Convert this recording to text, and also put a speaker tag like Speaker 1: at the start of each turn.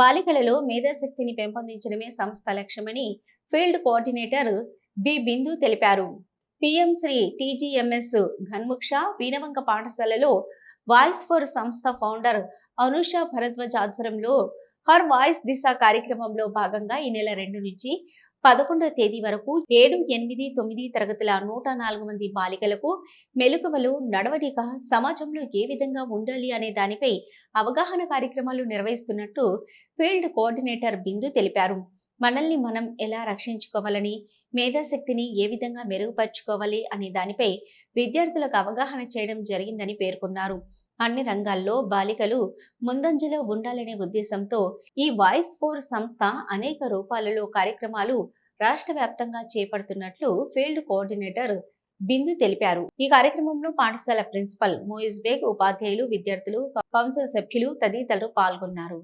Speaker 1: బాలికలలో మేధాశక్తిని పెంపొందించడమే సంస్థ లక్ష్యమని field coordinator B. Bindu తెలిపారు. పిఎం శ్రీ టీజీఎంఎస్ ఘన్ముక్ష వీణవంక పాఠశాలలో వాయిస్ ఫర్ సంస్థ ఫౌండర్ అనుష భరద్వాజ్ ఆధ్వర్యంలో హర్ వాయిస్ దిశ కార్యక్రమంలో భాగంగా ఈ నెల రెండు నుంచి పదకొండవ తేదీ వరకు ఏడు ఎనిమిది తొమ్మిది తరగతుల నూట నాలుగు మంది బాలికలకు మెలకువలు నడవడిక సమాజంలో ఏ విధంగా ఉండాలి అనే దానిపై అవగాహన కార్యక్రమాలు నిర్వహిస్తున్నట్టు ఫీల్డ్ కోఆర్డినేటర్ బిందు తెలిపారు. మనల్ని మనం ఎలా రక్షించుకోవాలని మేధాశక్తిని ఏ విధంగా మెరుగుపరుచుకోవాలి అనే దానిపై విద్యార్థులకు అవగాహన చేయడం జరిగిందని పేర్కొన్నారు. అన్ని రంగాల్లో బాలికలు ముందంజలో ఉండాలనే ఉద్దేశంతో ఈ వాయిస్ ఫోర్ సంస్థ అనేక రూపాలలో కార్యక్రమాలు రాష్ట్ర వ్యాప్తంగా చేపడుతున్నట్లు ఫీల్డ్ కోఆర్డినేటర్ బిందు తెలిపారు. ఈ కార్యక్రమంలో పాఠశాల ప్రిన్సిపల్ మోయిజ్ బేగ్ ఉపాధ్యాయులు విద్యార్థులు కౌన్సిల్ సభ్యులు తదితరులు పాల్గొన్నారు.